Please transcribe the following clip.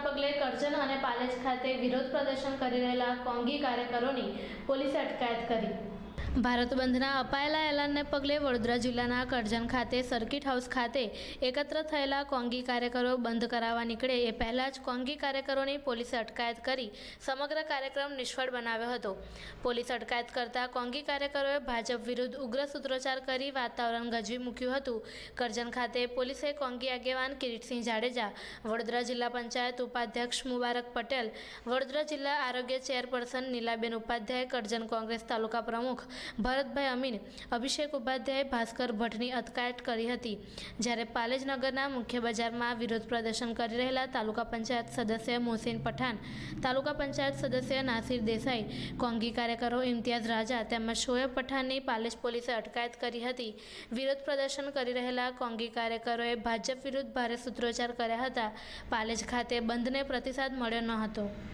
પગલે કરજણ અને પાલેજ ખાતે વિરોધ પ્રદર્શન કરી રહેલા કોંગી કાર્યકરોની પોલીસે અટકાયત કરી. ભારત બંધના અપાયેલા એલાનને પગલે વડોદરા જિલ્લાના કરજણ ખાતે, સર્કિટ હાઉસ ખાતે એકત્ર થયેલા કોંગી કાર્યકરો બંધ કરાવવા નીકળે એ પહેલાં જ કોંગી કાર્યકરોની પોલીસે અટકાયત કરી સમગ્ર કાર્યક્રમ નિષ્ફળ બનાવ્યો હતો. પોલીસ અટકાયત કરતા કોંગી કાર્યકરોએ ભાજપ વિરુદ્ધ ઉગ્ર સૂત્રોચ્ચાર કરી વાતાવરણ ગજવી મૂક્યું હતું. કરજણ ખાતે પોલીસે કોંગી આગેવાન કિરીટસિંહ જાડેજા, વડોદરા જિલ્લા પંચાયત ઉપાધ્યક્ષ મુબારક પટેલ, વડોદરા જિલ્લા આરોગ્ય ચેરપર્સન નીલાબેન ઉપાધ્યાય, કરજણ કોંગ્રેસ તાલુકા પ્રમુખ ભરતભાઈ અમીન અભિષેક ઉપાધ્યાય ભાસ્કર ભટ્ટની અટકાયત કરી હતી. જ્યારે પાલેજનગરના મુખ્ય બજારમાં વિરોધ પ્રદર્શન કરી રહેલા તાલુકા પંચાયત સદસ્ય મોહસિન પઠાણ, તાલુકા પંચાયત સદસ્ય નાસિર દેસાઈ, કોંગી કાર્યકરો ઇમ્તિયાઝ રાજા તેમજ શોએબ પઠાણની પાલેજ પોલીસે અટકાયત કરી હતી. વિરોધ પ્રદર્શન કરી રહેલા કોંગી કાર્યકરોએ ભાજપ વિરુદ્ધ ભારે સૂત્રોચ્ચાર કર્યા હતા. પાલેજ ખાતે બંધને પ્રતિસાદ મળ્યો ન હતો.